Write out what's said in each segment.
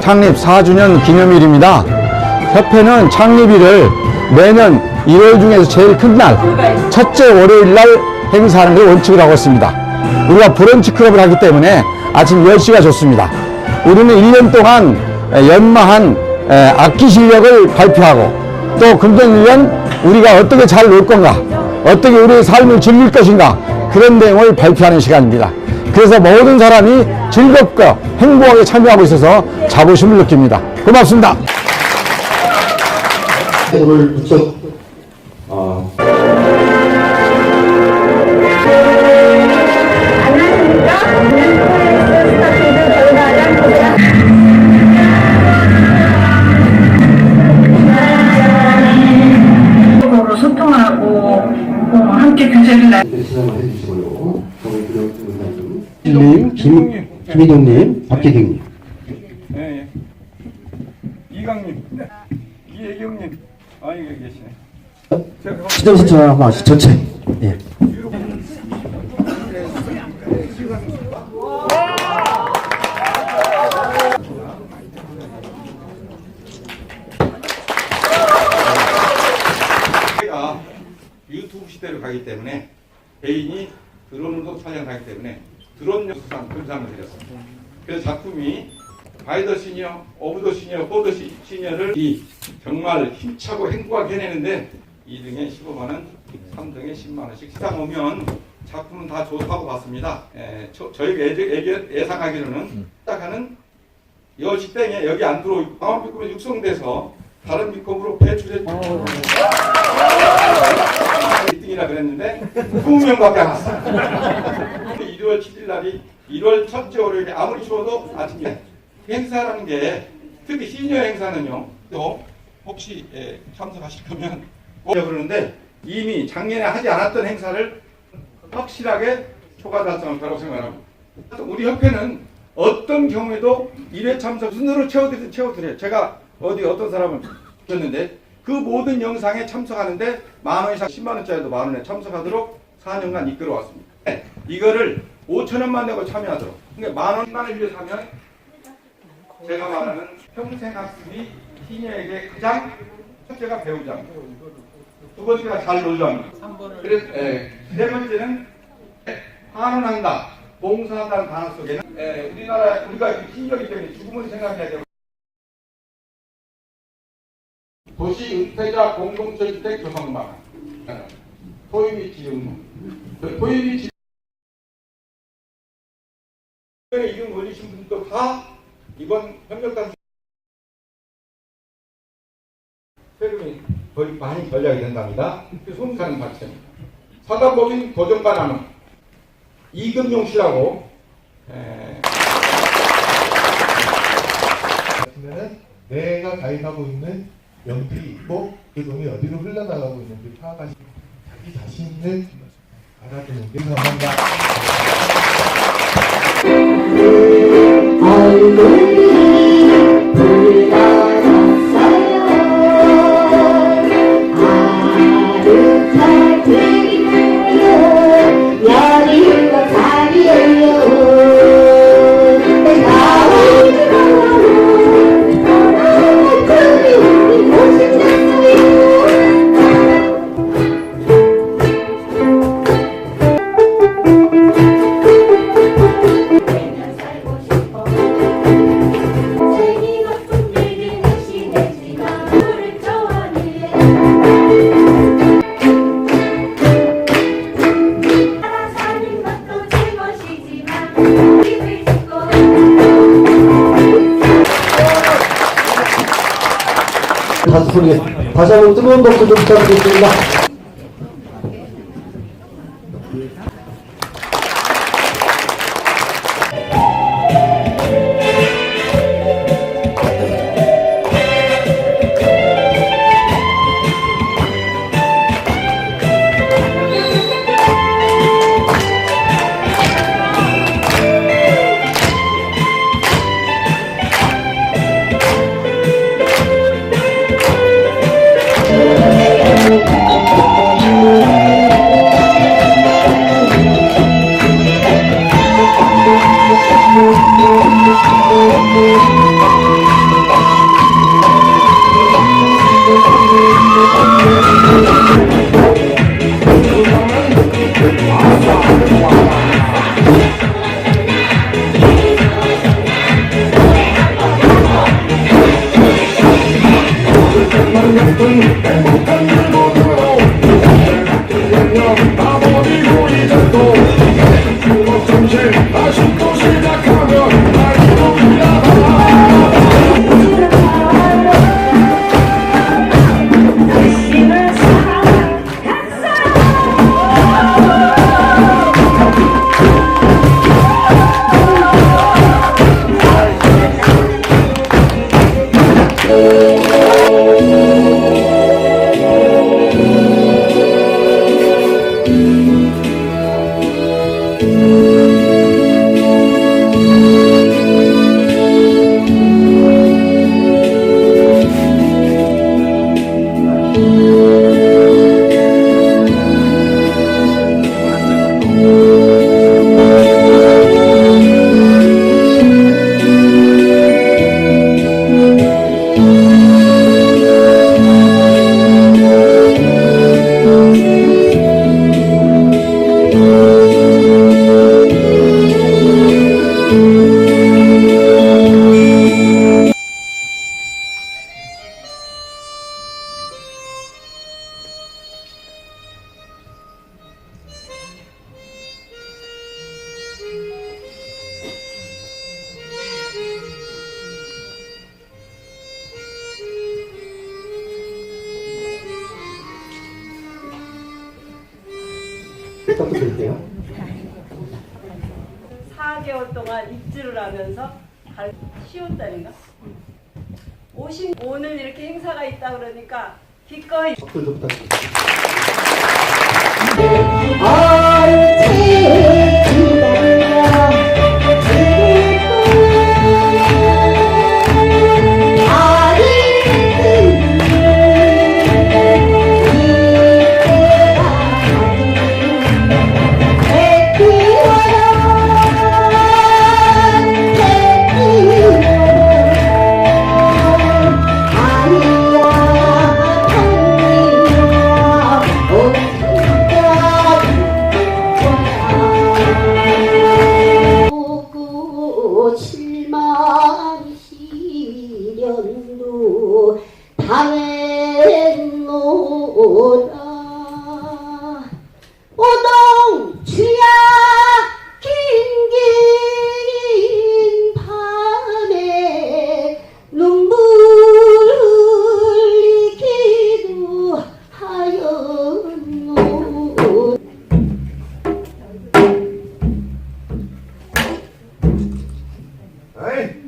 창립 4주년 기념일입니다. 협회는 창립일을 매년 1월 중에서 제일 큰 날, 첫째 월요일 날 행사하는 걸 원칙으로 하고 있습니다. 우리가 브런치 클럽을 하기 때문에 아침 10시가 좋습니다. 우리는 1년 동안 연마한 악기 실력을 발표하고 또 금년 1년 우리가 어떻게 잘 놀 건가, 어떻게 우리의 삶을 즐길 것인가 그런 내용을 발표하는 시간입니다. 그래서 모든 사람이 즐겁고 행복하게 참여하고 있어서 자부심을 느낍니다. 고맙습니다. 오늘 무척 함께 교제를 나. 시상을 해주시고요. 저희 부장님, 님, 김, 김희동님, 박재경님. 예, 예. 이강님, 이혜경님, 아 여기 계시네. 제가 시정신청 한번 하시 전체. 예. 가 유튜브 시대로 가기 때문에 개인이 드론으로 촬영하기 때문에 영상 금상을 드렸습니다. 그래서 작품이 바이 더 시니어, 오브 더 시니어, 포더 시- 시니어를 이 정말 힘차고 행복하게 해내는데 2등에 15만 원, 3등에 10만 원씩 시상 오면 작품은 다 좋다고 봤습니다. 에, 저, 저희가 예, 예상하기로는 시작하는 여 식당에 여기 안 들어오고 방어비급에 육성돼서 다른 비급으로 배출해 1등이라 그랬는데 20명밖에 안 왔어요. 1월 7일 날이 1월 첫째 월요일에 아무리 추워도 아침에 행사라는 게 특히 시니어 행사는요. 또 혹시 예, 참석하실 거면 꼭 그러는데 이미 작년에 하지 않았던 행사를 확실하게 초과 달성할 거라고 생각합니다. 우리 협회는 어떤 경우에도 1회 참석 순으로 채워드리든 채워드려요. 제가 어디 어떤 사람을 줬는데 그 모든 영상에 참석하는데 만 원 이상 10만 원짜리도 만 원에 참석하도록 4년간 이끌어왔습니다. 네, 이거를 5천 원만 내고 참여하도록. 그러니까 만 원만을 위해서 하면 제가 말하는 평생 학습이 시니어에게 가장 첫째가 배우자. 두 번째가 잘 놀자. 그래서 예, 세 번째는 환원한다, 봉사한다는 단어 속에는 예, 우리나라 우리가 시니어이기 때문에 죽음을 생각해야 되고. 도시 은퇴자 공동체 주택 조성망 토요 및 지용무 토요 및지 이름 올리신 분도 다 이번 협력단 세금이 거의 많이 전략이 된답니다. 그 손사는 자체입니다. 사단법인 고정반환은 이금용 씨라고 에, 같으면은 내가 가입하고 있는 연필이 있고 그 돈이 어디로 흘러나가고 있는지 파악하시고 자기 자신을 알아주는 게 감사합니다. 세 다시 소리 다시 한번 뜨거운 박수 좀 부탁드리겠습니다. 부탁드릴게요. 4개월 동안 입주를 하면서 갈 10월달인가? 50 오늘 이렇게 행사가 있다 그러니까 기꺼이 박수도 부탁드립니다. 시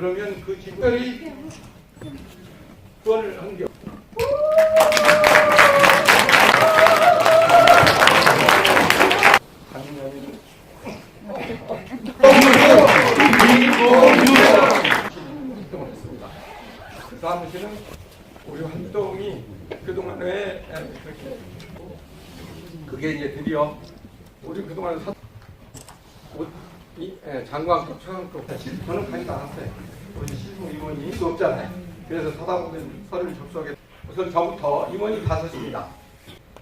그러면 그 직별이 후원을 한 게. 활동을 했습니다. 그 사무실은 우리 활동이 그동안에 그렇게 그게 이제 드디어 우리 그동안 사, 예, 장관급, 차관급, 저는 가지도 않았어요. 우리 실무 임원이 수 없잖아요. 그래서 사다보면 서류를 접수하게 우선 저부터 임원이 다섯입니다.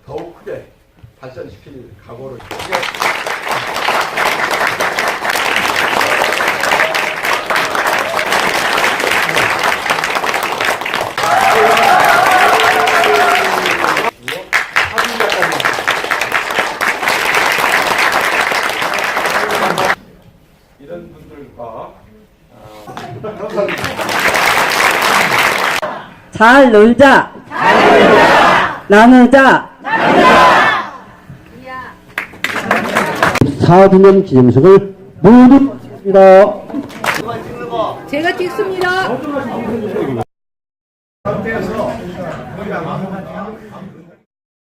더욱 크게 발전시킬 각오로. 이런 분들과 잘 놀자. 나누자. 4주년 기념식을 모두 했습니다. 제가 찍습니다.